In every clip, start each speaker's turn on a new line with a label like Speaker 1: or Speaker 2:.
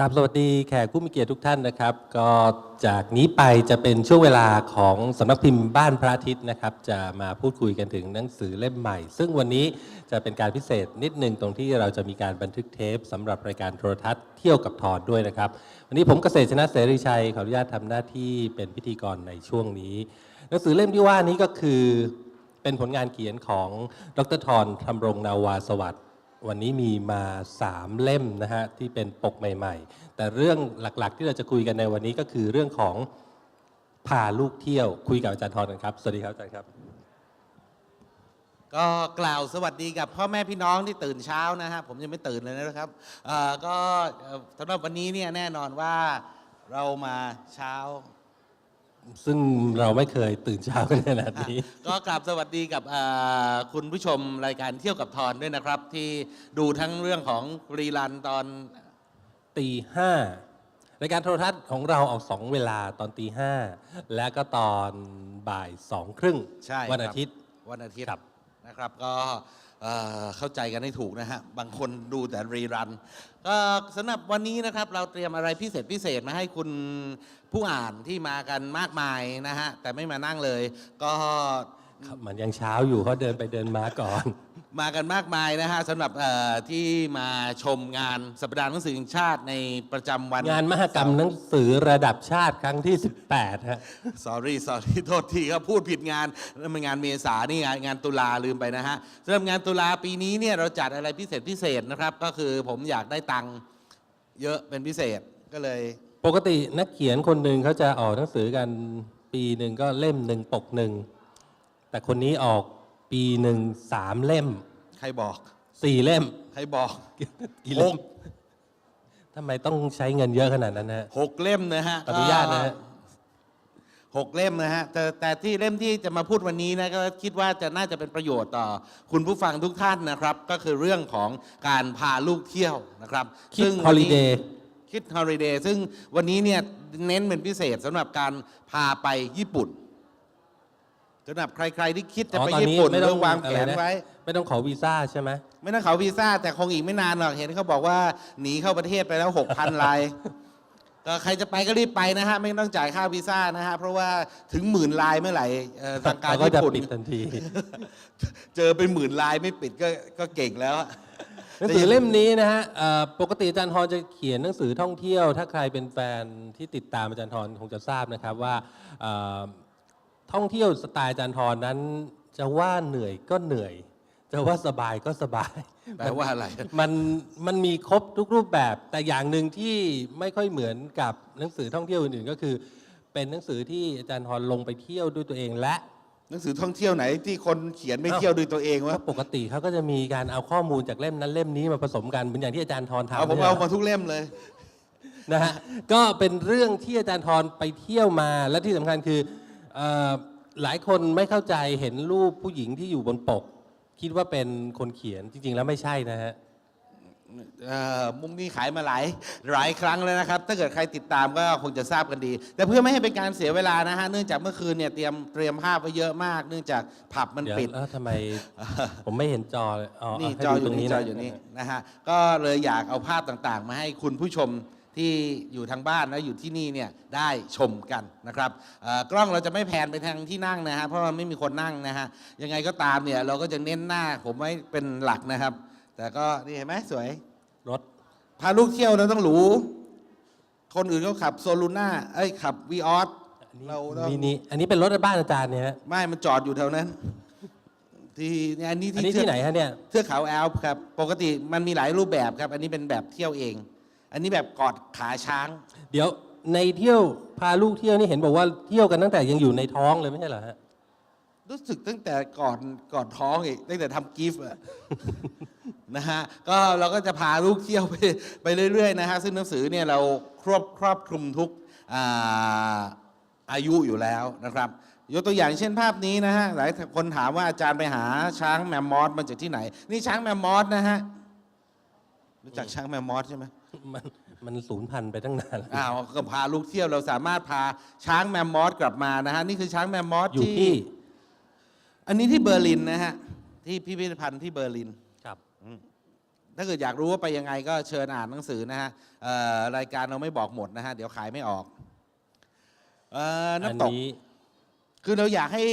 Speaker 1: ครับสวัสดีแขกผู้มีเกียรติทุกท่านนะครับ ก็จากนี้ไปจะเป็นช่วงเวลาของสำนักพิมพ์บ้านพระอาทิตย์นะครับ จะมาพูดคุยกันถึงหนังสือเล่มใหม่ ซึ่งวันนี้จะเป็นการพิเศษนิดหนึ่งตรงที่เราจะมีการบันทึกเทปสำหรับรายการโทรทัศน์เที่ยวกับทอนด้วยนะครับ วันนี้ผมเกษตรชนะเสรีชัยขออนุญาตทำหน้าที่เป็นพิธีกรในช่วงนี้ หนังสือเล่มที่ว่านี้ก็คือเป็นผลงานเขียนของดรทรธรรมรงนาวาสวัสดิ์ วันนี้มีมา3เล่มนะฮะที่เป็นปกใหม่ ๆ แต่เรื่องหลักๆ ที่เราจะคุยกันในวันนี้ก็คือเรื่องของพาลูกเที่ยว คุยกับอาจารย์ทรกันครับ สวัสดีครับอาจารย์ครับ
Speaker 2: ก็กล่าวสวัสดีกับพ่อแม่พี่น้องที่ตื่นเช้านะฮะผมยังไม่ตื่นเลยนะครับเอ่อก็เอ่อสำหรับวันนี้เนี่ยแน่นอนว่าเรามาเช้า
Speaker 1: ซึ่งเราไม่เคยตื่นเช้ากันขนาดนี้
Speaker 2: ก็กราบสวัสดีกับเอ่อคุณผู้ชมรายการเที่ยวกับทอนด้วยนะครับ ที่ดูทั้งเรื่องของรีลันตอน
Speaker 1: ตีห้ารายการโทรทัศน์ของเราออกสองเวลาตอนตีห้าและก็ตอนบ่ายสองครึ่ง
Speaker 2: ใช่
Speaker 1: วัน
Speaker 2: ครับ
Speaker 1: อาทิตย์
Speaker 2: วันอาทิตย์
Speaker 1: ครับ
Speaker 2: นะครับก็ เข้าใจกันให้ถูกนะฮะ บางคนดูแต่รีรันก็สำหรับวันนี้นะครับ เราเตรียมอะไรพิเศษพิเศษมาให้คุณผู้อ่านที่มากันมากมายนะฮะ แต่ไม่มานั่งเลย ก็
Speaker 1: ครับมันยังเช้าอยู่เขาเดินไปเดินมาก่อน
Speaker 2: มากันมากมายนะฮะสำหรับเอ่อที่มาชมงานสัปดาห์หนังสือแห่งชาติในประจำวัน
Speaker 1: งานมหกรรมหนังสือระดับชาติครั้งที่ 18ฮะ
Speaker 2: sorry sorry โทษทีครับพูดผิดงานนั่นมันงานเมษานี่งานงานตุลาลืมไปนะฮะสำหรับงานตุลาปีนี้เนี่ยเราจัดอะไรพิเศษพิเศษนะครับ ก็คือผมอยากได้ตังค์เยอะเป็นพิเศษก็เลย
Speaker 1: ปกตินักเขียนคนหนึ่งเขาจะออกหนังสือกันปีหนึ่งก็เล่มหนึ่งปกหนึ่ง แต่คนนี้ออกปีหนึ่งสามเล่ม
Speaker 2: ใครบอก
Speaker 1: สี่เล่ม
Speaker 2: ใครบอก
Speaker 1: กี่เล่มทำไมต้องใช้เงินเยอะขนาดนั้นฮะ
Speaker 2: หกเล่มนะฮะ
Speaker 1: อนุญาตนะฮะ
Speaker 2: หกเล่มนะฮะแต่แต่ที่เล่มที่จะมาพูดวันนี้นะก็คิดว่าจะน่าจะเป็นประโยชน์ต่อคุณผู้ฟังทุกท่านนะครับ ก็คือเรื่องของการพาลูกเที่ยวนะครับ
Speaker 1: คิด
Speaker 2: ซึ่ง
Speaker 1: ฮอลิเดย์
Speaker 2: คิดฮอลิเดย์ซึ่งวันนี้เนี่ยเน้นเป็นพิเศษสำหรับการพาไปญี่ปุ่น สำหรับใครๆที่คิดจะไปญี่ปุ่น
Speaker 1: ไม่
Speaker 2: ห
Speaker 1: ต้
Speaker 2: รือองวางแผน
Speaker 1: อะไรนะ
Speaker 2: ไว้
Speaker 1: ไม่ต้องขอวีซ่าใช่ไหม
Speaker 2: ไม่ต้องเขาวีซ่าแต่คงอีกไม่นานหรอกเห็นเขาบอกว่าหนีเข้าประเทศไปแล้ว6,000รายก็ใครจะไปก็รีบไปนะฮะ ไม่ต้องจ่ายค่าวีซ่านะฮะ เพราะว่าถึงหมื่นลายเมื่อไหร่เอ่อทางการ
Speaker 1: เขาก็
Speaker 2: ญี่
Speaker 1: จะ
Speaker 2: ปุ่น
Speaker 1: ปิดทันที
Speaker 2: เจอเป็นหมื่นลายไม่ปิดก็ก็เก่งแล้วอะ
Speaker 1: หนังสือเล่มนี้นะฮะเอ่อปกติอาจารย์ทรจะเขียนหนังสือท่องเที่ยว ถ้าใครเป็นแฟนที่ติดตามอาจารย์ทรคงจะทราบนะครับว่าเอ่อ ท่องเที่ยวสไตล์อาจารย์ทรนั้น จะว่าเหนื่อยก็เหนื่อย จะว่าสบายก็สบาย
Speaker 2: แปลว่าอะไร
Speaker 1: มันมันมีครบทุกรูปแบบ แต่อย่างหนึ่งที่ไม่ค่อยเหมือนกับหนังสือท่องเที่ยวอื่นๆก็คือ เป็นหนังสือที่อาจารย์ทรลงไปเที่ยวด้วยตัวเองและ
Speaker 2: หนังสือท่องเที่ยวไหนที่คนเขียนไม่
Speaker 1: เอ้า
Speaker 2: เที่ยวด้วยตัวเองวะ
Speaker 1: เพราะปกติเขาก็จะมีการเอาข้อมูลจากเล่มนั้นเล่มนี้มาผสมกันเหมือนอย่างที่อาจารย์ทรทำ
Speaker 2: เอาผม
Speaker 1: นี่ย
Speaker 2: เอามาทุกเล่มเลย
Speaker 1: นะฮะก็เป็นเรื่องที่อาจารย์ทรไปเที่ยวมาและที่สำคัญคือเอ่อ หลายคนไม่เข้าใจเห็นรูปผู้หญิงที่อยู่บนปก คิดว่าเป็นคนเขียนจริง ๆ แล้วไม่ใช่นะฮะ
Speaker 2: เอ่อมุมนี้ขายมาหลายหลายครั้งแล้วนะครับ ถ้าเกิดใครติดตามก็คงจะทราบกันดี แต่เพื่อไม่ให้เป็นการเสียเวลานะฮะเนื่องจากเมื่อคืนเนี่ยเตรียมเตรียมภาพไว้เยอะมาก เนื่องจากผับมัน
Speaker 1: เดี๋ยว
Speaker 2: ปิด
Speaker 1: แล้วทำไมผมไม่เห็นจอเลยอ๋อ
Speaker 2: นี่
Speaker 1: ให้
Speaker 2: จอ
Speaker 1: ดู
Speaker 2: อยู่นี่
Speaker 1: ต
Speaker 2: จ
Speaker 1: รง
Speaker 2: ออยู่นี่นะฮะก็เลยอยากเอาภาพต่างๆ มาให้คุณผู้ชม ที่อยู่ทางบ้านและอยู่ที่นี่เนี่ยได้ชมกันนะครับเอ่อกล้องเราจะไม่แพนไปทางที่นั่งนะฮะเพราะมันไม่มีคนนั่งนะฮะยังไงก็ตามเนี่ยเราก็จะเน้นหน้าผมไว้เป็นหลักนะครับ แต่ก็นี่เห็นไหมสวย
Speaker 1: รถ
Speaker 2: พาลูกเที่ยวเราต้องหรูคนอื่นเขาขับโซลูน่าเอ้ยขับวีออสเราต้อง
Speaker 1: มินิอันนี้เป็นรถบ้านอาจารย์เนี่ยฮะ
Speaker 2: ไม่มันจอดอยู่แถวนั้น ที่เนี่ยอันนี้
Speaker 1: อัน
Speaker 2: ที่
Speaker 1: นี้ที่ไหนฮะเนี่ย
Speaker 2: เทือกเขาแอลป์ครับ ปกติมันมีหลายรูปแบบครับ อันนี้เป็นแบบเที่ยวเอง อันนี้แบบกอดขาช้าง
Speaker 1: เดี๋ยวในเที่ยวพาลูกเที่ยวนี่เห็นบอกว่าเที่ยวกันตั้งแต่ยังอยู่ในท้องเลยไม่ใช่เหรอฮะ
Speaker 2: รู้สึกตั้งแต่ก่อนก่อนท้องอีกตั้งแต่ทำกิฟต์อะนะฮะก็เราก็จะพาลูกเที่ยวไปไปเรื่อยๆนะฮะซึ่งหนังสือเนี่ยเราครอบครอบคลุมทุกอาอายุอยู่แล้วนะครับ ยกตัวอย่างเช่นภาพนี้นะฮะหลายคนถามว่าอาจารย์ไปหาช้างแมมมอสมาจากที่ไหน นี่ช้างแมมมอสนะฮะรู้จักช้างแมมมอสใช่ไหม
Speaker 1: มันมันสูญพันธุ์ไปตั้งนานแล้ว
Speaker 2: อ้าวก็พาลูกเที่ยวเราสามารถพาช้างแมมมอสกลับมานะฮะนี่คือช้างแมมมอส
Speaker 1: อยู่ที่
Speaker 2: อันนี้ที่เบอร์ลินนะฮะที่พิพิธภัณฑ์ที่เบอร์ลิน
Speaker 1: ครับ
Speaker 2: ถ้าเกิดอยากรู้ว่าไปยังไงก็เชิญอ่านหนังสือนะฮะเอ่อรายการเราไม่บอกหมดนะฮะเดี๋ยวขายไม่ออกเอ่อ
Speaker 1: อัน
Speaker 2: น้ำตก
Speaker 1: นี้
Speaker 2: คือเราอยากให้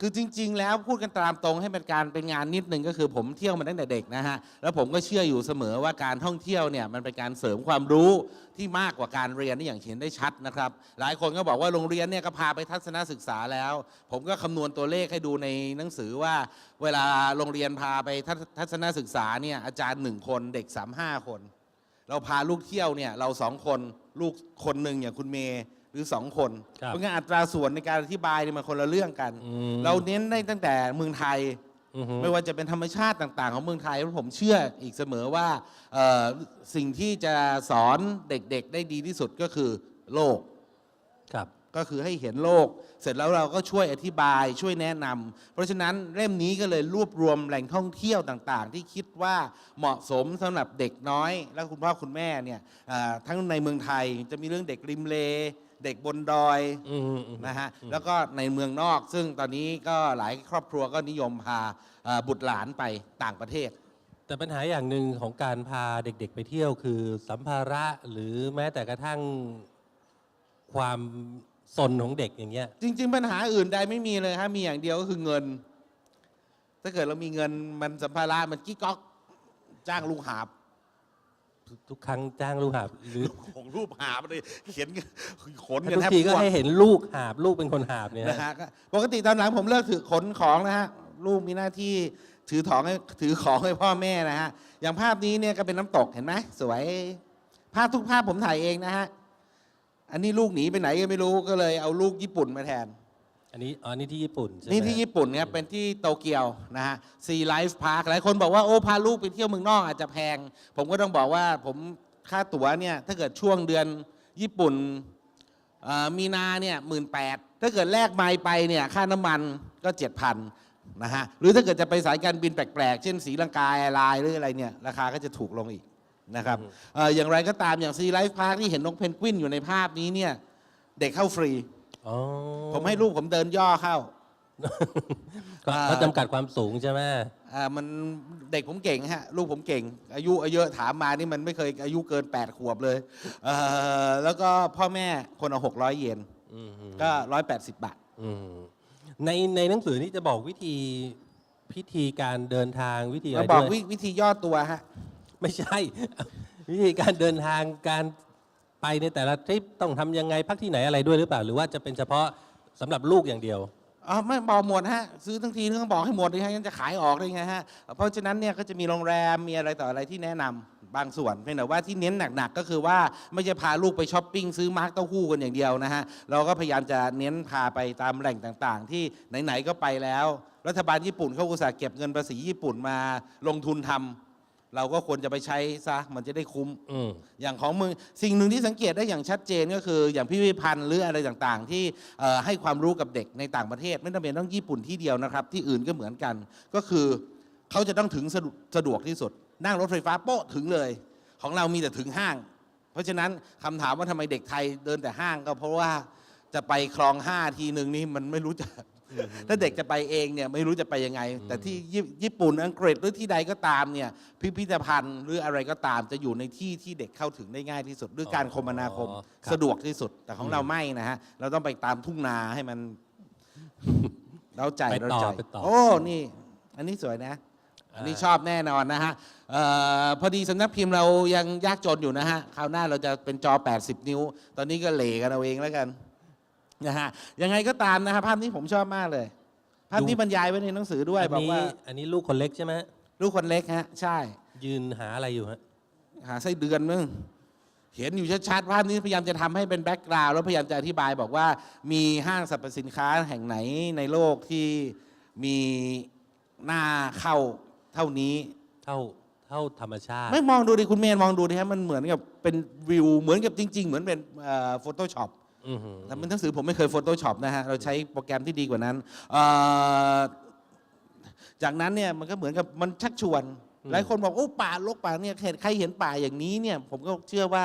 Speaker 2: คือจริง ๆ แล้วพูดกันตามตรงให้เป็นการเป็นงานนิดนึงก็คือผมเที่ยวมาตั้งแต่เด็กนะฮะแล้วผมก็เชื่ออยู่เสมอว่าการท่องเที่ยวเนี่ยมันเป็นการเสริมความรู้ที่มากกว่าการเรียนนี่อย่างเห็นได้ชัดนะครับหลายคนก็บอกว่าโรงเรียนเนี่ยก็พาไปทัศนศึกษาแล้ว ผมก็คำนวณตัวเลขให้ดูในหนังสือว่า เวลาโรงเรียนพาไปทัศทัศนศึกษาเนี่ยอาจารย์หนึ่งคนเด็กสามห้าคน เราพาลูกเที่ยวเนี่ยเราสองคนลูกคนหนึ่งอย่างคุณเมย์ หรือสองคน
Speaker 1: ครับ
Speaker 2: เพราะงั้นอัตราส่วนในการอธิบายเนี่ยมันคนละเรื่องกัน
Speaker 1: อืม
Speaker 2: เราเน้นได้ตั้งแต่เมืองไทย
Speaker 1: อือฮึ
Speaker 2: ไม่ว่าจะเป็นธรรมชาติต่างๆ ของเมืองไทยแล้วผมเชื่ออีกเสมอว่าเอ่อสิ่งที่จะสอนเด็กๆ ได้ดีที่สุดก็คือโลก
Speaker 1: ครับ
Speaker 2: ก็คือให้เห็นโลก เสร็จแล้วเราก็ช่วยอธิบายช่วยแนะนำเพราะฉะนั้นเล่มนี้ก็เลยรวบรวมแหล่งท่องเที่ยวต่างๆ ที่คิดว่าเหมาะสมสำหรับเด็กน้อย และคุณพ่อคุณแม่เนี่ยอ่าทั้งในเมืองไทยจะมีเรื่องเด็กริมเล เด็กบนดอย
Speaker 1: อืมอืม
Speaker 2: นะฮะแล้วก็ในเมืองนอก ซึ่งตอนนี้ก็หลายครอบครัวก็นิยมพาอ่าบุตรหลานไปต่างประเทศ
Speaker 1: แต่ปัญหาอย่างหนึ่งของการพาเด็กๆไปเที่ยวคือสัมภาระหรือแม้แต่กระทั่งความสนของเด็กอย่างเงี้ย
Speaker 2: จริง ๆ ปัญหาอื่นใดไม่มีเลยฮะมีอย่างเดียวก็คือเงิน ถ้าเกิดเรามีเงินมันสัมภาระมันกิ๊กก๊อกจ้างลูกหาบ
Speaker 1: ทุกครั้งจ้างลูกหาบหรือ
Speaker 2: ของรูปหาบเลยเขียนขน
Speaker 1: ทุ
Speaker 2: กัน
Speaker 1: ก
Speaker 2: แทบ
Speaker 1: ทีก็
Speaker 2: อ้วก
Speaker 1: ให้เห็นลูกหาบลูกเป็นคนหาบเนี่ย
Speaker 2: นะ
Speaker 1: ฮะ
Speaker 2: ฮะก็ปกติตอนหลังผมเลิกถือขนของนะฮะลูกมีหน้าที่ถือของให้ถือของให้พ่อแม่นะฮะอย่างภาพนี้เนี่ยก็เป็นน้ำตกเห็นไหมสวย ภาพทุกภาพผมถ่ายเองนะฮะอันนี้ลูกหนีไปไหนก็ไม่รู้ก็เลยเอาลูกญี่ปุ่นมาแทน
Speaker 1: อันนี้อ๋อนี่ที่ญี่ปุ่นใช่ไหม
Speaker 2: นี่ที่ญี่ปุ่นเนี่ยเป็นที่โตเกียวนะฮะซีไลฟ์พาร์คหลายคนบอกว่าโอ้พาลูกไปเที่ยวเมืองนอกอาจจะแพง ผมก็ต้องบอกว่าผมค่าตั๋วเนี่ยถ้าเกิดช่วงเดือนญี่ปุ่นเอ่อมีนาเนี่ยหมื่นแปดถ้าเกิดแลกไมล์ไปเนี่ยค่าน้ำมันก็เจ็ดพันนะฮะหรือถ้าเกิดจะไปสายการบินแปลกๆ เช่นสีลังกาแอร์ไลน์หรืออะไรเนี่ยราคาก็จะถูกลงอีกนะครับเอ่ออย่างไรก็ตามอย่างซีไลฟ์พาร์คที่เห็นนกเพนกวินอยู่ในภาพนี้เนี่ยเด็กเข้าฟรี
Speaker 1: อ๋อ
Speaker 2: ผมให้ลูกผมเดินย่อเข้า
Speaker 1: ก็
Speaker 2: อ่า
Speaker 1: ก็จำกัดความสูงใช่ไหม
Speaker 2: อ่ามันเด็กผมเก่งฮะ ลูกผมเก่ง อายุเยอะถามมานี่มันไม่เคยอายุเกิน 8 ขวบเลยเอ่อแล้วก็พ่อแม่คนเอา600 เยน
Speaker 1: อืม
Speaker 2: ก็ 180 บาท
Speaker 1: อืมในในหนังสือนี่จะบอกวิธีพิธีการเดินทางวิธีอะไร
Speaker 2: เราบอก
Speaker 1: ด้วย
Speaker 2: วิวิธีย่อตัวฮะ
Speaker 1: ไม่ใช่ วิธีการเดินทางการ ไปในแต่ละทริปต้องทำยังไงพักที่ไหนอะไรด้วยหรือเปล่า หรือว่าจะเป็นเฉพาะสำหรับลูกอย่างเดียว
Speaker 2: อ๋อไม่บอกหมดฮะ ซื้อทั้งทีต้องบอกให้หมดเลยฮะงั้นจะขายออกได้ไงฮะ เพราะฉะนั้นเนี่ยก็จะมีโรงแรมมีอะไรต่ออะไรที่แนะนำบางส่วนเพียงแต่ว่าที่เน้นหนักๆก็คือว่าไม่ใช่พาลูกไปช้อปปิ้งซื้อมาร์กเต้าหู้กันอย่างเดียวนะฮะเราก็พยายามจะเน้นพาไปตามแหล่งต่างๆ ที่ไหนๆก็ไปแล้ว รัฐบาลญี่ปุ่นเขาอุตส่าห์เก็บเงินภาษีญี่ปุ่นมาลงทุนทำ เราก็ควรจะไปใช้ซะมันจะได้คุ้ม
Speaker 1: อืม
Speaker 2: อย่างของมึงสิ่งหนึ่งที่สังเกตได้อย่างชัดเจนก็คือ อย่างพิพิธภัณฑ์หรืออะไรต่างๆ ที่เอ่อให้ความรู้กับเด็กในต่างประเทศ ไม่จำเป็นต้องญี่ปุ่นที่เดียวนะครับ ที่อื่นก็เหมือนกัน ก็คือเขาจะต้องถึงสะดวกสะดวกที่สุด นั่งรถไฟฟ้าโป๊ะถึงเลย ของเรามีแต่ถึงห้าง เพราะฉะนั้นคำถามว่าทำไมเด็กไทยเดินแต่ห้างก็เพราะว่าจะไปคลองห้าทีหนึ่งนี่มันไม่รู้จะ ถ้าเด็กจะไปเองเนี่ยไม่รู้จะไปยังไง แต่ที่ญี่ญี่ปุ่นอังกฤษหรือที่ใดก็ตามเนี่ยพิพิธภัณฑ์หรืออะไรก็ตามจะอยู่ในที่ที่เด็กเข้าถึงได้ง่ายที่สุดด้วยการคมนาคม
Speaker 1: อ๋อครับ
Speaker 2: สะดวกที่สุด แต่ของเราไม่นะฮะเราต้องไปตามทุ่งนาให้มันเราใจ
Speaker 1: ไป
Speaker 2: เรา
Speaker 1: ต่อ
Speaker 2: ใจ
Speaker 1: ไปต่อ
Speaker 2: โอ้นี่ อันนี้สวยนะอันนี้ชอบแน่นอนนะฮะเออพอดีสำนักพิมพ์เรายังยากจนอยู่นะฮะคราวหน้าเราจะเป็นจอ 80 นิ้ว ตอนนี้ก็เหล่กันเอาเองแล้วกัน นะฮะยังไงก็ตามนะฮะภาพนี้ผมชอบมากเลย ภาพนี้บรรยายไว้ในหนังสือด้วย
Speaker 1: อัน
Speaker 2: บอก
Speaker 1: นี้
Speaker 2: ว่า
Speaker 1: อันนี้ลูกคนเล็กใช่ไหม
Speaker 2: ลูกคนเล็กฮะ ใช่
Speaker 1: ยืนหาอะไรอยู่ฮะ
Speaker 2: หาไส้เดือนมึงเห็นอยู่ชัดๆภาพนี้พยายามจะทำให้เป็นแบ็กกราวด์แล้วพยายามจะอธิบายบอกว่ามีห้างสรรพสินค้าแห่งไหนในโลกที่มีหน้าเข้าเท่านี้
Speaker 1: เท่าเท่าธรรมชาติ
Speaker 2: ไม่มองดูดิคุณเมนมองดูดิฮะมันเหมือนกับเป็นวิวเหมือนกับจริง ๆ เหมือนเป็นโฟโต้ช็อป
Speaker 1: อือหือ
Speaker 2: แต่เป็นหนังสือผมไม่เคยโฟโต้ช็อปนะฮะ เราใช้โปรแกรมที่ดีกว่านั้นเอ่อจากนั้นเนี่ยมันก็เหมือนกับมันชักชวน หลายคนบอกโอ้ป่าลกป่าเนี่ยเห็นใครเห็นป่าอย่างนี้เนี่ยผมก็เชื่อว่า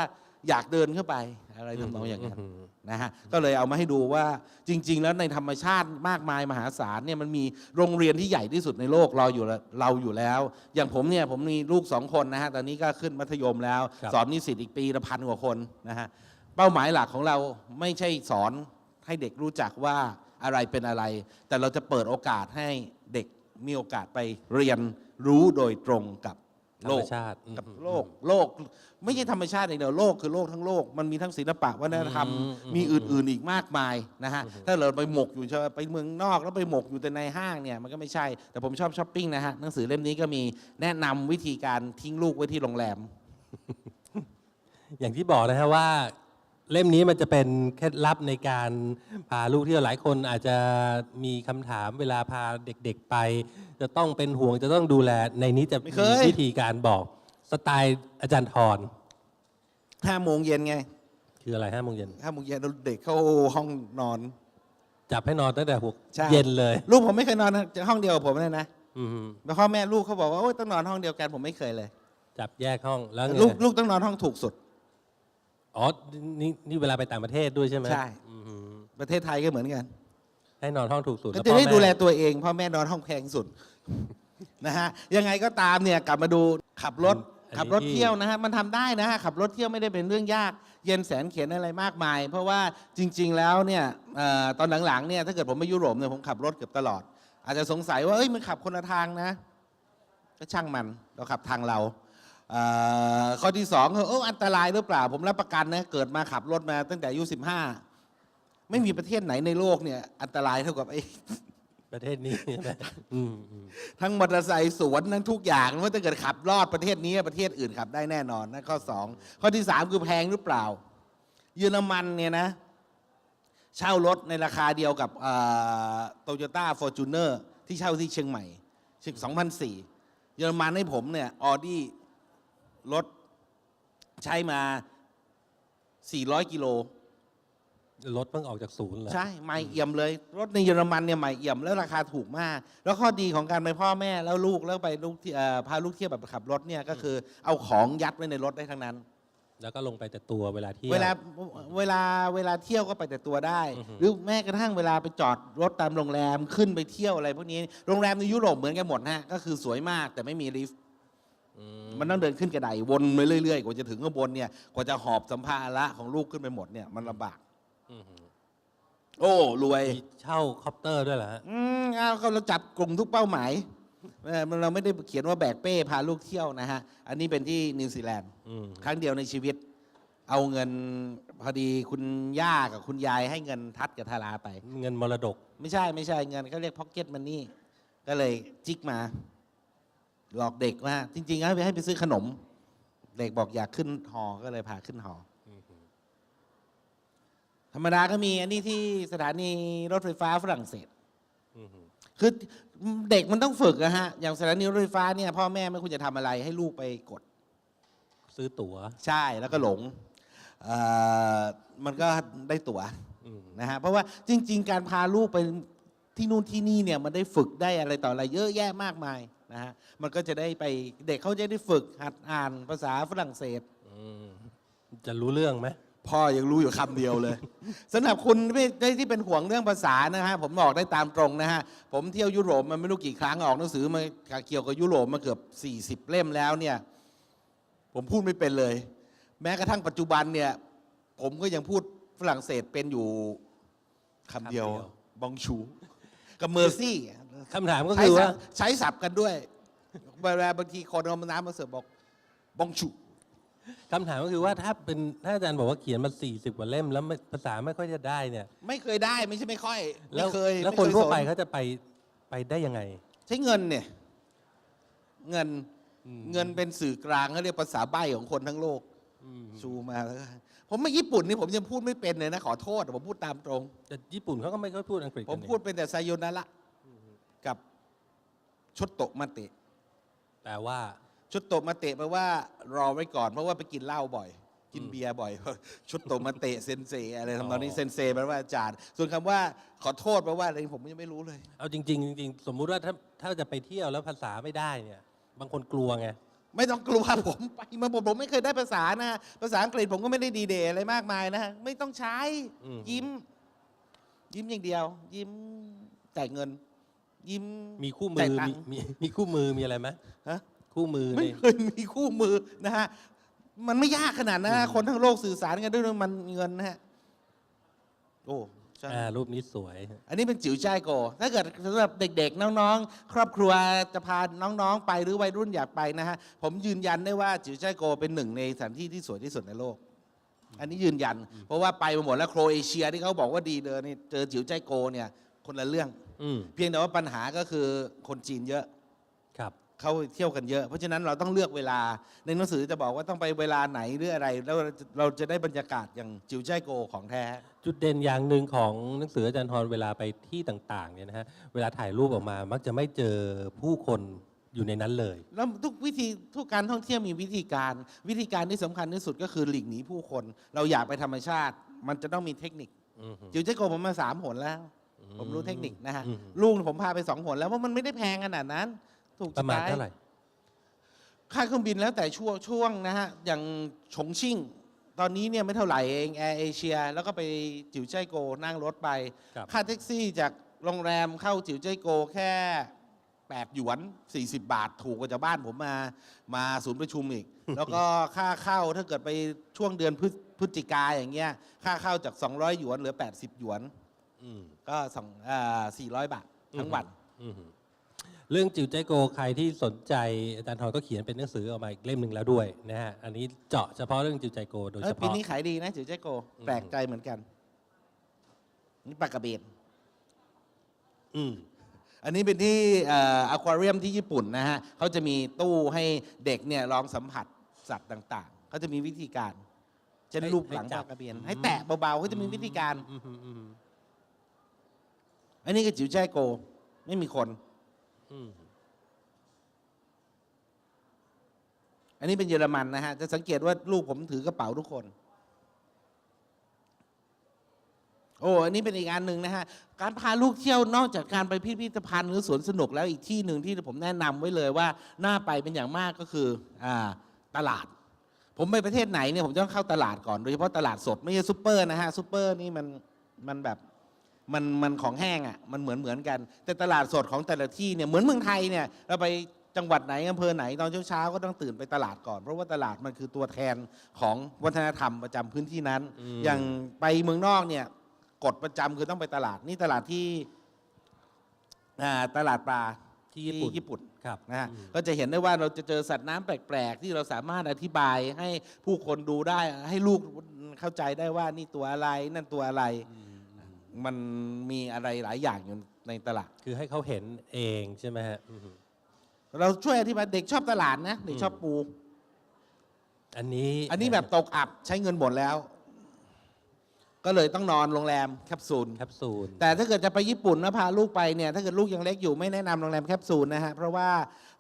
Speaker 2: อยากเดินเข้าไปอะไรทำนองอย่างนั้น
Speaker 1: อืม
Speaker 2: นะฮะก็เลยเอามาให้ดูว่าจริง ๆ แล้วในธรรมชาติมากมายมหาศาลเนี่ยมันมีโรงเรียนที่ใหญ่ที่สุดในโลกเราอยู่แล้วเราอยู่แล้ว อย่างผมเนี่ยผมมีลูกสองคนนะฮะตอนนี้ก็ขึ้นมัธยมแล้ว
Speaker 1: ครับ
Speaker 2: สอนนิสิตอีกปีละพันกว่าคนนะฮะ เป้าหมายหลักของเราไม่ใช่สอนให้เด็กรู้จักว่าอะไรเป็นอะไร แต่เราจะเปิดโอกาสให้เด็กมีโอกาสไปเรียนรู้โดยตรงกับ
Speaker 1: ธร
Speaker 2: โล
Speaker 1: รม
Speaker 2: ก
Speaker 1: ชาติอืม
Speaker 2: กับโลกโลก ไม่ใช่ธรรมชาติอย่างเดียวโลกคือโลกทั้งโลกมันมีทั้งศิลปะวัฒนธรรม
Speaker 1: อืมอืม
Speaker 2: มีอื่น ๆ อีกมากมายนะฮะถ้าเราไปหมกอยู่เฉพาะไปเมืองนอกแล้วไปหมกอยู่แต่ในห้างเนี่ยมันก็ไม่ใช่แต่ผมชอบช้อปปิ้งนะฮะหนังสือเล่มนี้ก็มีแนะนำวิธีการทิ้งลูกไว้ที่โรงแรม
Speaker 1: อย่างที่บอกนะฮะว่า เล่มนี้มันจะเป็นเคล็ดลับในการพาลูกเที่ยวหลายคนอาจจะมีคำถามเวลาพาเด็กๆไป จะต้องเป็นห่วงจะต้องดูแลในนี้จะ
Speaker 2: ไม่
Speaker 1: มี
Speaker 2: เคย
Speaker 1: วิธีการบอกสไตล์อาจารย์ทร
Speaker 2: ห้าโมงเย็นไง
Speaker 1: คืออะไรห้าโมงเย็น
Speaker 2: ห้าโมงเย็นเราเด็กเข้าห้องนอน
Speaker 1: จับให้นอนตั้งแต่หก
Speaker 2: ใช่
Speaker 1: เย็นเลย
Speaker 2: ลูกผมไม่เคยนอนห้องเดียวกับผมเลยนะ
Speaker 1: อืม
Speaker 2: แล้วพ่อแม่ลูกเขาบอกว่าโอ๊ยต้องนอนห้องเดียวกันผมไม่เคยเลย
Speaker 1: จับแยกห้องแล้วไง
Speaker 2: ลูกลูกต้องนอนห้องถูกสุด
Speaker 1: อ๋อนี่นี่เวลาไปต่างประเทศด้วยใช่ไหม
Speaker 2: ใช่
Speaker 1: อืม
Speaker 2: ประเทศไทยก็เหมือนกัน
Speaker 1: ให้นอนห้องถูกสุด
Speaker 2: ก็
Speaker 1: แล้ว
Speaker 2: จะ
Speaker 1: พ่อ
Speaker 2: ได้
Speaker 1: ม่
Speaker 2: ดูแลตัวเองพ่อแม่นอนห้องแพงสุด นะฮะยังไงก็ตามเนี่ยกลับมาดูขับรถ
Speaker 1: อันนี้
Speaker 2: ขับรถ
Speaker 1: ที่
Speaker 2: เที่ยวนะฮะมันทำได้นะฮะขับรถเที่ยวไม่ได้เป็นเรื่องยาก เย็นแสนเขียนอะไรมากมาย เพราะว่าจริง ๆ แล้วเนี่ยเอ่อตอนหลังๆเนี่ยถ้าเกิดผมไปยุโรปเนี่ยผมขับรถเกือบตลอด อาจจะสงสัยว่าเอ้ยมันขับคนละทางนะ ก็ช่างมันเราขับทางเราเอ่อ ข้อที่สองคือเอออันตรายหรือเปล่า ผมรับประกันนะเกิดมาขับรถมาตั้งแต่อายุสิบห้าไม่มีประเทศไหนในโลกเนี่ย อันตรายเท่ากับไอ้
Speaker 1: ประเทศนี้ใช่ไหมอืมอืม
Speaker 2: ทั้งมอเตอร์ไซค์สวนทั้งทุกอย่างว่าถ้าเกิดขับรอดประเทศนี้ประเทศอื่นขับได้แน่นอนนั่นข้อสองข้อที่สามคือแพงหรือเปล่า เยอรมันเนี่ยนะ เช่ารถในราคาเดียวกับโตโยต้าฟอร์จูเนอร์ที่เช่าที่เชียงใหม่เชียงสองพันสี่เยอรมันให้ผมเนี่ยออดี้ รถใช้มา 400 กิโล
Speaker 1: รถเพิ่งออกจากศูนย์เหรอ
Speaker 2: ใช่ใหม่เอี่ยมเลย รถในเยอรมันเนี่ยใหม่เอี่ยมแล้วราคาถูกมาก แล้วข้อดีของการไปพ่อแม่แล้วลูกแล้วไปลูกที่เอ่อพาลูกเที่ยวแบบขับรถเนี่ยก็คือเอาของยัดไว้ในรถได้ทั้งนั้น
Speaker 1: แล้วก็ลงไปแต่ตัวเวลาเที่ยว
Speaker 2: เวลาเวลาเวลาเที่ยวก็ไปแต่ตัวได้
Speaker 1: อือหือ
Speaker 2: หรือแม้กระทั่งเวลาไปจอดรถตามโรงแรมขึ้นไปเที่ยวอะไรพวกนี้โรงแรมในยุโรปเหมือนกันหมดนะฮะก็คือสวยมากแต่ไม่มีลิฟต์
Speaker 1: อื
Speaker 2: มันต้องเดินขึ้นกระไดวนไปเรื่อยๆกว่าจะถึงข้างบนเนี่ยกว่าจะหอบสัมภาระของลูกขึ้นไปหมดเนี่ยมันลำบาก
Speaker 1: อืมอืม
Speaker 2: โอ้รวย
Speaker 1: มีเช่าคอปเตอร์ด้วยเหรอฮะ
Speaker 2: อืมเอาก็เราจับกลุ่มทุกเป้าหมายเออมันเราไม่ได้เขียนว่าแบกเป้พาลูกเที่ยวนะฮะ อันนี้เป็นที่นิวซีแลนด์
Speaker 1: อืม
Speaker 2: ครั้งเดียวในชีวิต เอาเงินพอดีคุณย่ากับคุณยายให้เงินทัดกับทาราไป
Speaker 1: เงินมรดก
Speaker 2: ไม่ใช่ไม่ใช่เงินเขาเรียกพ็อกเก็ตมันนี่ก็เลยจิกมา หลอกเด็กว่า จริงๆให้ไปให้ไปซื้อขนม เด็กบอกอยากขึ้นหอก็เลยพาขึ้นหอ ธรรมดาก็มี อันนี้ที่สถานีรถไฟฟ้าฝรั่งเศส
Speaker 1: อืม
Speaker 2: คือเด็กมันต้องฝึกอะฮะ อย่างสถานีรถไฟฟ้าเนี่ย พ่อแม่ไม่ควรจะทำอะไร ให้ลูกไปกด
Speaker 1: ซื้อตั๋ว
Speaker 2: ใช่แล้วก็หลงเอ่อมันก็ได้ตั๋ว
Speaker 1: อืม
Speaker 2: นะฮะเพราะว่าจริง ๆ การพาลูกไปที่นู่นที่นี่เนี่ยมันได้ฝึกได้อะไรต่ออะไร เยอะแยะมากมาย นะฮะมันก็จะได้ไปเด็กเขาจะได้ฝึกหัดอ่านภาษาฝรั่งเศส
Speaker 1: อืมจะรู้เรื่องไหม
Speaker 2: พ่อยังรู้อยู่คำเดียวเลย สำหรับคุณที่ที่เป็นห่วงเรื่องภาษานะฮะผมบอกได้ตามตรงนะฮะ ผมเที่ยวยุโรปมันไม่รู้กี่ครั้งออกหนังสือมาเกี่ยวกับยุโรปมาเกือบ 40 เล่มแล้วเนี่ย ผมพูดไม่เป็นเลย แม้กระทั่งปัจจุบันเนี่ย ผมก็ยังพูดฝรั่งเศสเป็นอยู่คำเดียว
Speaker 1: คำเดียว
Speaker 2: บองชู กับเมอร์ซี่
Speaker 1: คำถามก็
Speaker 2: ใช้
Speaker 1: คือ
Speaker 2: ศั
Speaker 1: ว่า
Speaker 2: พท์ใช้ศัพท์กันด้วยเวลาบางทีคนเอาน้ำมาเสิร์ฟบอกบองชู
Speaker 1: คำถามก็คือว่าถ้าเป็นถ้าอาจารย์บอกว่าเขียนมา 40 กว่าเล่มแล้วไม่ภาษาไม่ค่อยจะได้เนี่ย
Speaker 2: ไม่เคยได้ไม่ใช่ไม่ค่อย
Speaker 1: แล้
Speaker 2: ไม่
Speaker 1: ว
Speaker 2: เคย
Speaker 1: แล้ว
Speaker 2: ม่
Speaker 1: คน
Speaker 2: เย
Speaker 1: ทั่ว
Speaker 2: ส
Speaker 1: ไปเขาจะไปไปได้ยังไง
Speaker 2: ใช้เงินเนี่ย เงิน
Speaker 1: อืม
Speaker 2: เงินเป็นสื่อกลางเขาเรียกภาษาใบ้ของคนทั้งโลก
Speaker 1: อืม
Speaker 2: ชูมาแล้วก็ผมไม่ญี่ปุ่นนี่ผมยังพูดไม่เป็นเลยนะขอโทษผมพูดตามตรง
Speaker 1: แต่ญี่ปุ่นเขาก็ไม่ค่อยพูดอังกฤษ
Speaker 2: ผม
Speaker 1: กันนี่
Speaker 2: พูดเป็นแต่ไซโยนาระ กับชุดโตะมาเตะ
Speaker 1: แต่ว่า
Speaker 2: ชุดโตะมาเตะแปลว่ารอไว้ก่อนเพราะว่าไปกินเหล้าบ่อย กิน
Speaker 1: อืม
Speaker 2: เบียร์บ่อย ชุดโตะมาเตะเซนเซอะไรทำนองนี้
Speaker 1: อ๋อ
Speaker 2: เซนเซแปลว่าอาจารย์ ส่วนคำว่าขอโทษแปลว่าอะไรผมยังไม่รู้เลย
Speaker 1: เอาจริงๆจริงๆสมมุติว่าถ้าถ้าจะไปเที่ยวแล้วภาษาไม่ได้เนี่ย บางคนกลัวไง
Speaker 2: ไม่ต้องกลัวผมไปมาผมผมไม่เคยได้ภาษานะภาษาอังกฤษผมก็ไม่ได้ดีเดย์อะไรมากมายนะไม่ต้องใช้
Speaker 1: อืม
Speaker 2: ยิ้ม ยิ้มอย่างเดียว ยิ้มจ่ายเงิน ยิ้ม
Speaker 1: มีคู่มื
Speaker 2: จ่าย
Speaker 1: อ
Speaker 2: ตัง
Speaker 1: มี
Speaker 2: ค์
Speaker 1: มีมีคู่มือมีอะไรไหม
Speaker 2: ฮะ
Speaker 1: คู่มือ
Speaker 2: ไม่
Speaker 1: นี่
Speaker 2: เคยมีคู่มือนะฮะมันไม่ยากขนาดนั้นนะคนทั้งโลกสื่อสารกันด้วยมันเงินนะฮะโอ้ใช่
Speaker 1: อ่ารูปนี้สวย
Speaker 2: อันนี้เป็นจิ๋วจ้ายโก ถ้าเกิดสำหรับเด็กๆ น้องๆ ครอบครัวจะพาน้องๆ ไปหรือวัยรุ่นอยากไปนะฮะ ผมยืนยันได้ว่าจิ๋วจ้ายโกเป็นหนึ่งในสถานที่ที่สวยที่สุดในโลก อันนี้ยืนยัน เพราะว่าไปมาหมดแล้วโครเอเชียที่เขาบอกว่าดีเดินนี่เจอจิ๋วจ้ายโกเนี่ยคนละเรื่อง
Speaker 1: อืม
Speaker 2: เพียงแต่ว่าปัญหาก็คือคนจีนเยอะ
Speaker 1: ครับ
Speaker 2: เขาเที่ยวกันเยอะ เพราะฉะนั้นเราต้องเลือกเวลาในหนังสือจะบอกว่าต้องไปเวลาไหนหรืออะไร แล้วเราจะเราจะได้บรรยากาศอย่างจิ๋วจ้ายโกของแท้
Speaker 1: จุดเด่นอย่างหนึ่งของหนังสืออาจารย์ทรเวลาไปที่ต่างๆเนี่ยนะฮะเวลาถ่ายรูปออกมามักจะไม่เจอผู้คนอยู่ในนั้นเลย
Speaker 2: แล้วทุกวิธีทุกการท่องเที่ยวมีวิธีการ วิธีการที่สำคัญที่สุดก็คือหลีกหนีผู้คน เราอยากไปธรรมชาติ มันจะต้องมีเทคนิค
Speaker 1: อือหือ
Speaker 2: จิ๋วเจ๊โกผมมาสามหนแล้ว ผมรู้เทคนิคนะฮะ
Speaker 1: อืม
Speaker 2: ลูกผมพาไปสองหนแล้วเพราะมันไม่ได้แพงขนาดนั้น ถูก
Speaker 1: ประมาณเท่าไหร่
Speaker 2: ค่าเครื่องบินแล้วแต่ช่วงช่วงนะฮะอย่างฉงชิ่ง ตอนนี้เนี่ยไม่เท่าไหร่เองแอร์เอเชียแล้วก็ไปจิ๋วเจ้ยโกนั่งรถไป
Speaker 1: ครับ
Speaker 2: ค่าแท็กซี่จากโรงแรมเข้าจิ๋วเจ้ยโกแค่8หยวน 40 บาทถูกกว่าจากบ้านผมมามาศูนย์ประชุมอีก แล้วก็ค่าเข้าถ้าเกิดไปช่วงเดือนพฤศพฤศจิกาอย่างเงี้ย ค่าเข้าจาก 200 หยวนเหลือ 80 หยวน
Speaker 1: อืม
Speaker 2: ก็สองอ่า400บาททั้งวัน
Speaker 1: อือหือเรื่องจิวใจโกใครที่สนใจอาจารย์ทรก็เขียนเป็นหนังสือออกมาอีกเล่มหนึ่งแล้วด้วยนะฮะอันนี้เจาะเฉพาะเรื่องจิวใจโกโดย
Speaker 2: เอ้
Speaker 1: เฉ
Speaker 2: ยปี
Speaker 1: พาะ
Speaker 2: นี้ขายดีนะจิ๋วเจ้ยโก
Speaker 1: อืม
Speaker 2: แปลกใจเหมือนกัน นี่ปลากระเบน
Speaker 1: อืม
Speaker 2: อันนี้เป็นที่อควาเรียมที่ญี่ปุ่นนะฮะเขาจะมีตู้ให้เด็กเนี่ยลองสัมผัสสัตว์ต่างๆเขาจะมีวิธีการ เช่น
Speaker 1: ให้
Speaker 2: รูปหลัง
Speaker 1: ให้จั
Speaker 2: ป
Speaker 1: บ
Speaker 2: ลากระเบน
Speaker 1: อืม
Speaker 2: ให้แตะเบาๆเขาจะมีวิธีการ
Speaker 1: อืมอืมอืม
Speaker 2: อันนี้ก็จิ๋วแจ้โก ไม่มีคน
Speaker 1: อืม
Speaker 2: อันนี้เป็นเยอรมันนะฮะ จะสังเกตว่าลูกผมถือกระเป๋าทุกคน โอ้ อันนี้เป็นอีกอันหนึ่งนะฮะ การพาลูกเที่ยวนอกจากการไปพิพิธภัณฑ์หรือสวนสนุกแล้วอีกที่หนึ่งที่ผมแนะนำไว้เลยว่า น่าไปเป็นอย่างมากก็คืออ่าตลาด ผมไปประเทศไหนเนี่ยผมจะต้องเข้าตลาดก่อน โดยเฉพาะตลาดสดไม่ใช่ซูเปอร์นะฮะซูเปอร์นี่มันมันแบบ มันมันของแห้งอะมันเหมือนเหมือนกัน แต่ตลาดสดของแต่ละที่เนี่ยเหมือนเมืองไทยเนี่ยเราไปจังหวัดไหนอำเภอไหนตอนเช้าๆก็ต้องตื่นไปตลาดก่อน เพราะว่าตลาดมันคือตัวแทนของวัฒนธรรมประจำพื้นที่นั้น อย่างไปเมืองนอกเนี่ยกฎประจำคือต้องไปตลาดนี่ตลาดที่อ่าตลาดปลา
Speaker 1: ที่ญี่ปุ่น
Speaker 2: ญี่ปุ่น
Speaker 1: ครับ
Speaker 2: นะฮะ
Speaker 1: อืม
Speaker 2: ก็จะเห็นได้ว่าเราจะเจอสัตว์น้ำแปลก ๆ ที่เราสามารถอธิบายให้ผู้คนดูได้ให้ลูกเข้าใจได้ว่านี่ตัวอะไรนั่นตัวอะไร
Speaker 1: อื มอืม
Speaker 2: มันมีอะไรหลายอย่างอยู่ในตลาด
Speaker 1: คือให้เขาเห็นเองใช่ไหมฮะอืม
Speaker 2: เราช่วยอธิบายเด็กชอบตลาดนะเด็กชอบปู
Speaker 1: อันนี้
Speaker 2: อันนี้แบบตกอับใช้เงินหมดแล้ว ก็เลยต้องนอนโรงแรมแคปซูล
Speaker 1: แคปซูล
Speaker 2: แต่ถ้าเกิดจะไปญี่ปุ่นนะพาลูกไปเนี่ยถ้าเกิดลูกยังเล็กอยู่ไม่แนะนำโรงแรมแคปซูลนะฮะเพราะว่า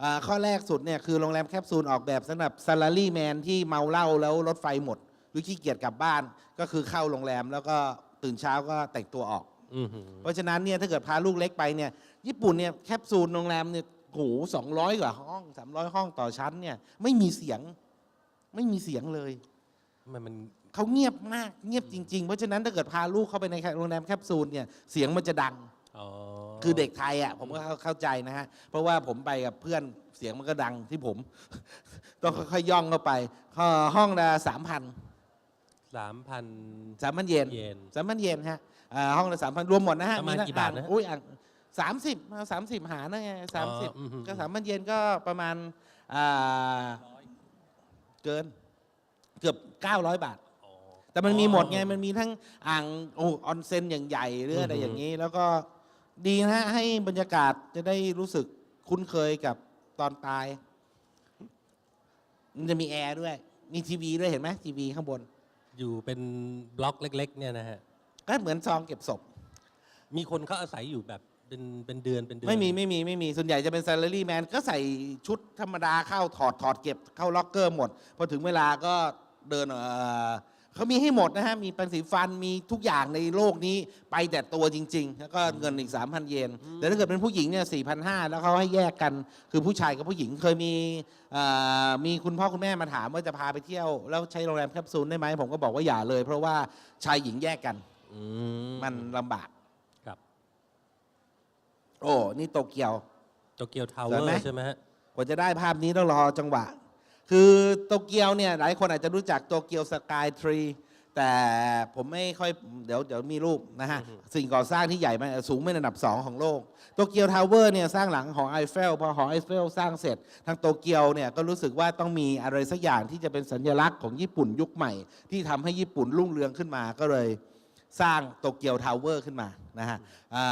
Speaker 2: อ่าข้อแรกสุดเนี่ยคือโรงแรมแคปซูลออกแบบสำหรับซาลารีแมนที่เมาเหล้าแล้วรถไฟหมด หรือขี้เกียจกลับบ้านก็คือเข้าโรงแรมแล้วก็ ตื่นเช้าก็แต่งตัวออก
Speaker 1: อือหือ
Speaker 2: เพราะฉะนั้นเนี่ยถ้าเกิดพาลูกเล็กไปเนี่ยญี่ปุ่นเนี่ยแคปซูลโรงแรมเนี่ยโหสองร้อยกว่าห้องสามร้อยห้องต่อชั้นเนี่ยไม่มีเสียงไม่มีเสียงเลย
Speaker 1: มันมัน
Speaker 2: เขาเงียบมากเงียบจริง ๆ เพราะฉะนั้นถ้าเกิดพาลูกเข้าไปในโรงแรมแคปซูลเนี่ยเสียงมันจะดัง
Speaker 1: อ๋อ
Speaker 2: คือเด็กไทยอะผมก็เข้าเข้าใจนะฮะเพราะว่าผมไปกับเพื่อนเสียงมันก็ดังที่ผม ต้องค่อยๆย่องเข้าไปห้อห้องละสามพัน
Speaker 1: สามพัน
Speaker 2: สามพันเยน
Speaker 1: เยน
Speaker 2: สามพันเยนฮะอ่าห้องละสามพันรวมหมดนะฮะ
Speaker 1: ประมาณ
Speaker 2: ทั้ง
Speaker 1: กี่บาทนะ
Speaker 2: อ่งอุ้ยอ่างสามสิบสามสิบหารนะไงสามสิบ
Speaker 1: อือหือ
Speaker 2: ก็สามพันเยนก็ประมาณอ่าเกินเกือบเก้าร้อยบาท
Speaker 1: อ๋อ
Speaker 2: แต่มันมีหมดไง มันมีทั้งอ่างโอ้ออนเซ็นอย่างใหญ่หรืออะไร
Speaker 1: อือฮึ
Speaker 2: อย่างนี้ แล้วก็ดีนะฮะ ให้บรรยากาศจะได้รู้สึกคุ้นเคยกับตอนตาย มันจะมีแอร์ด้วย มีทีวีด้วยเห็นไหมทีวีข้างบน
Speaker 1: อยู่เป็นบล็อกเล็ก ๆ เนี่ยนะฮะ
Speaker 2: ก็เหมือนซองเก็บศพ
Speaker 1: มีคนเขาอาศัยอยู่แบบเป็นเป็นเดือนเป็นเดือน
Speaker 2: ไม่มีไม่มีไม่มีส่วนใหญ่จะเป็น salary man ก็ใส่ชุดธรรมดาเข้าถอดถอดเก็บเข้าล็อกเกอร์หมด พอถึงเวลาก็เดินเอ่อ เขามีให้หมดนะฮะ มีแปรงสีฟันมีทุกอย่างในโลกนี้ไปแต่ตัวจริง ๆ แล้วก็เงินอีก 3,000 เยน แต่ถ้าเกิดเป็นผู้หญิงเนี่ย4,500 แล้วเขาให้แยกกัน คือผู้ชายกับผู้หญิงเคยมีเอ่อมีคุณพ่อคุณแม่มาถามว่าจะพาไปเที่ยว แล้วใช้โรงแรมแคปซูลได้ไหม ผมก็บอกว่าอย่าเลย เพราะว่าชายหญิงแยกกัน
Speaker 1: อื
Speaker 2: มันลำบาก
Speaker 1: ครับ
Speaker 2: โอ้ นี่โตเกียว
Speaker 1: โตเกียวทาวเว
Speaker 2: ส
Speaker 1: อ
Speaker 2: วยไหม
Speaker 1: ร์ใช่ไหมฮะ
Speaker 2: กว่าจะได้ภาพนี้ต้องรอจังหวะ คือโตเกียวเนี่ยหลายคนอาจจะรู้จักโตเกียวสกายทรีแต่ผมไม่ค่อยเดี๋ยวเดี๋ยวมีรูปนะฮะ สิ่งก่อสร้างที่ใหญ่มากสูงเป็นอันดับ 2 ของโลกโตเกียวทาวเวอร์เนี่ยสร้างหลังหอไอเฟลพอหอไอเฟลสร้างเสร็จ ทางโตเกียวเนี่ยก็รู้สึกว่าต้องมีอะไรสักอย่างที่จะเป็นสัญลักษณ์ของญี่ปุ่นยุคใหม่ ที่ทำให้ญี่ปุ่นรุ่งเรืองขึ้นมาก็เลยสร้างโตเกียวทาวเวอร์ขึ้นมานะฮะอ่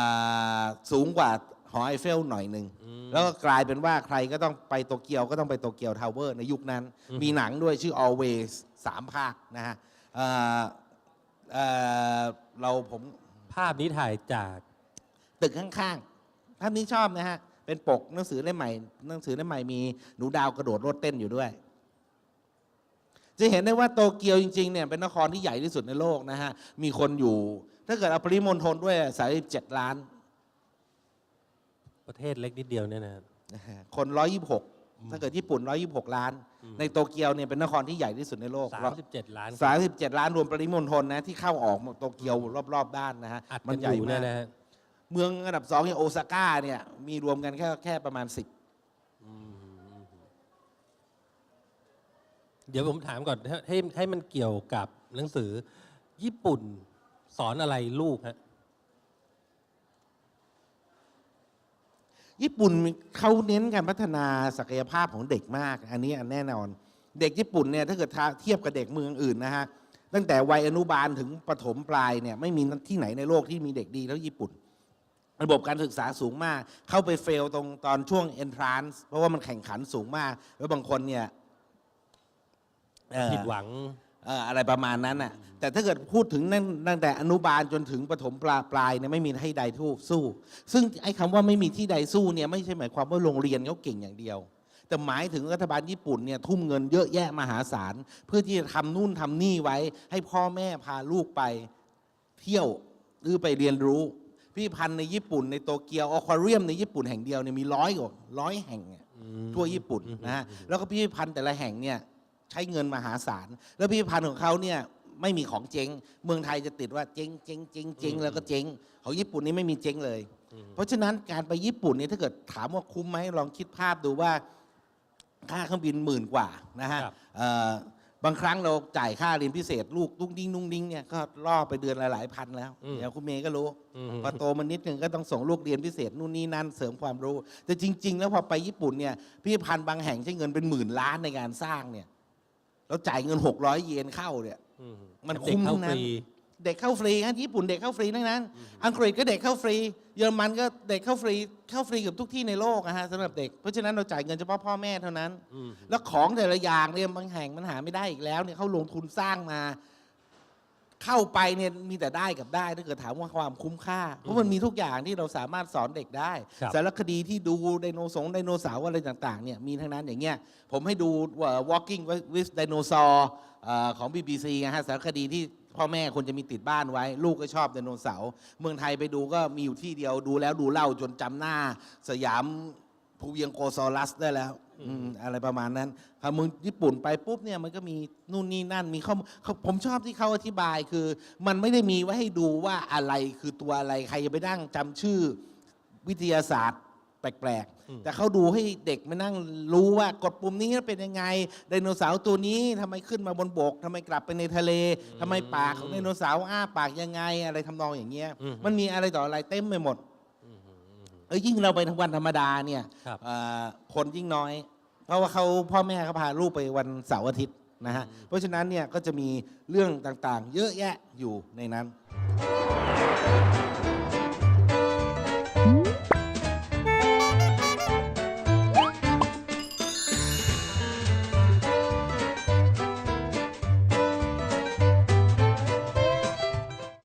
Speaker 2: าสูงกว่า หอไอเฟลหน่อยหนึ่งแล้วก็กลายเป็นว่าใครก็ต้องไปโตเกียวก็ต้องไปโตเกียวทาวเวอร์ในยุคนั้น
Speaker 1: อืม
Speaker 2: มีหนังด้วยชื่อ always สามภาคนะฮะเอ่อเอ่อเราผม
Speaker 1: ภาพนี้ถ่ายจาก
Speaker 2: ตึกข้างๆ ภาพนี้ชอบนะฮะ เป็นปกหนังสือเล่มใหม่หนังสือเล่มใหม่มีหนูดาวกระโดดโลดเต้นอยู่ด้วย จะเห็นได้ว่าโตเกียวจริงๆเนี่ยเป็นนครที่ใหญ่ที่สุดในโลกนะฮะ มีคนอยู่ ถ้าเกิดเอาปริมณฑลด้วย37ล้าน
Speaker 1: ประเทศเล็กนิดเดียวเนี่ยนะฮะ
Speaker 2: นะฮะคน126ถ้าเกิดญี่ปุ่น126ล้าน
Speaker 1: อืม
Speaker 2: ในโตเกียวเนี่ยเป็นนครที่ใหญ่ที่สุดในโลก
Speaker 1: สามสิบเจ็ดล้าน
Speaker 2: สามสิบเจ็ดล้านรวมปริมณฑลนะที่เข้าออกโตเกียวรอบๆด้านนะฮะ
Speaker 1: อัด
Speaker 2: มั
Speaker 1: กัน
Speaker 2: น
Speaker 1: อ
Speaker 2: ใหญ่
Speaker 1: ยู่
Speaker 2: มา
Speaker 1: เนี่
Speaker 2: ก
Speaker 1: ยนะฮะ
Speaker 2: เมืองอันดับสองอย่างโอซาก้าเนี่ยมีรวมกันแค่แค่ประมาณสิบ
Speaker 1: อืมเดี๋ยวผมถามก่อนให้ให้ให้มันเกี่ยวกับหนังสือ ญี่ปุ่นสอนอะไรลูกฮะ
Speaker 2: ญี่ปุ่นเขาเน้นการพัฒนาศักยภาพของเด็กมาก อันนี้อันแน่นอน เด็กญี่ปุ่นเนี่ยถ้าเกิดเทียบกับเด็กเมืองอื่นนะฮะตั้งแต่วัยอนุบาลถึงประถมปลายเนี่ยไม่มีที่ไหนในโลกที่มีเด็กดีเท่าญี่ปุ่น ระบบการศึกษาสูงมาก เข้าไปเฟลตรงตอนช่วง entrance เพราะว่ามันแข่งขันสูงมาก แล้วบางคนเนี่ย
Speaker 1: ผิดหวัง
Speaker 2: เอ่ออะไรประมาณนั้นน่ะแต่ถ้าเกิดพูดถึงนั่นตั้งแต่อนุบาลจนถึงประถมปลายปลายเนี่ยไม่มีให้ใดทูสู้ ซึ่งไอ้คำว่าไม่มีที่ใดสู้เนี่ยไม่ใช่หมายความว่าโรงเรียนเขาเก่งอย่างเดียว แต่หมายถึงรัฐบาลญี่ปุ่นเนี่ยทุ่มเงินเยอะแยะมหาศาล เพื่อที่จะทำนู่นทำนี่ไว้ ให้พ่อแม่พาลูกไปเที่ยวหรือไปเรียนรู้พิพิธภัณฑ์ในญี่ปุ่นในโตเกียวอควาเรียมในญี่ปุ่นแห่งเดียวเนี่ยมีร้อยกว่าร้อยแห่งอะทั่วญี่ปุ่นนะฮะแล้วก็พิพิธภัณฑ์แต่ละแห่งเนี่ย ใช้เงินมหาศาล แล้วพิพิธภัณฑ์ของเขาเนี่ยไม่มีของเจ๊ง เมืองไทยจะติดว่าเจ๊งเจ๊งเจ๊งเจ๊งแล้วก็เจ๊ง ของญี่ปุ่นนี่ไม่มีเจ๊งเลย เพราะฉะนั้นการไปญี่ปุ่นเนี่ยถ้าเกิดถามว่าคุ้มไหมลองคิดภาพดูว่าค่าเครื่องบินหมื่นกว่านะฮะ
Speaker 1: ครับ
Speaker 2: เอ่อบางครั้งเราจ่ายค่าเรียนพิเศษ ลูกตุ้งดิ้งนุ่งดิ้งเนี่ยก็ล่อไปเดือนละหลายพันแล้ว
Speaker 1: อืม
Speaker 2: เดี๋ยวคุณเมย์ก็รู้
Speaker 1: อืม
Speaker 2: พอโตมานิดนึงก็ต้องส่งลูกเรียนพิเศษนู่นนี่นั่นเสริมความรู้ แต่จริง ๆ แล้วพอไปญี่ปุ่นเนี่ยพิพิธภัณฑ์บางแห่งใช้เงินเป็นหมื่นล้านในการสร้างเนี่ย แล้วจ่ายเงิน600เยนเข้าเนี่ย
Speaker 1: อืม
Speaker 2: มัน
Speaker 1: เด็ก
Speaker 2: คุ้ม
Speaker 1: เข้า
Speaker 2: ทั้งนั้น
Speaker 1: ฟรี
Speaker 2: เด็กเข้าฟรีฮะญี่ปุ่นเด็กเข้าฟรีทั้งนั้น อังกฤษก็เด็กเข้าฟรี เยอรมันก็เด็กเข้าฟรีเข้าฟรีกับทุกที่ในโลกนะฮะสำหรับเด็ก เพราะฉะนั้นเราจ่ายเงินเฉพาะพ่อแม่เท่านั้น
Speaker 1: อืม
Speaker 2: แล้วของแต่ละอย่างเนี่ยบางแห่งมันหาไม่ได้อีกแล้วเนี่ยเขาลงทุนสร้างมา เข้าไปเนี่ยมีแต่ได้กับได้ถ้าเกิดถามว่าความคุ้มค่า เพราะมันมีทุกอย่างที่เราสามารถสอนเด็กได้
Speaker 1: ครับ
Speaker 2: สารคดีที่ดูไดโนเสาร์ไดโนเสาร์อะไรต่างๆเนี่ยมีทั้งนั้นอย่างเงี้ยผมให้ดูว่า walking with dinosaur เอ่อของ BBC นะฮะสารคดีที่พ่อแม่คนจะมีติดบ้านไว้ ลูกก็ชอบไดโนเสาร์เมืองไทยไปดูก็มีอยู่ที่เดียวดูแล้วดูเล่าจนจำหน้า สยามภูเวียงโกซอรัสได้แล้ว อืมอะไรประมาณนั้นพอมึงญี่ปุ่นไปปุ๊บเนี่ยมันก็มีนู่นนี่นั่นมีข้อมูลเขาผมชอบที่เขาอธิบายคือ มันไม่ได้มีไว้ให้ดูว่าอะไรคือตัวอะไรใครจะไปนั่งจำชื่อวิทยาศาสตร์ แปลก
Speaker 1: อืม
Speaker 2: ๆแต่เขาดูให้เด็กมานั่งรู้ว่ากดปุ่มนี้เป็นยังไงไดโนเสาร์ตัวนี้ทำไมขึ้นมาบนบกทำไมกลับไปในทะเลทำไมปากของไดโนเสาร์อ้าปากยังไงอะไรทำนองอย่างเงี้ย
Speaker 1: อืม
Speaker 2: มันมีอะไรต่ออะไรเต็มไปหมด
Speaker 1: อืมอืมอืม
Speaker 2: เอ้ยยิ่งเราไปทั้งวันธรรมดาเนี่ย
Speaker 1: ครับ
Speaker 2: เอ่อคนยิ่งน้อย เพราะว่าเขาพ่อแม่เขาพาลูกไปวันเสาร์อาทิตย์นะฮะเพราะฉะนั้นเนี่ยก็จะมีเรื่องต่างๆ เยอะแยะอยู่ในนั้น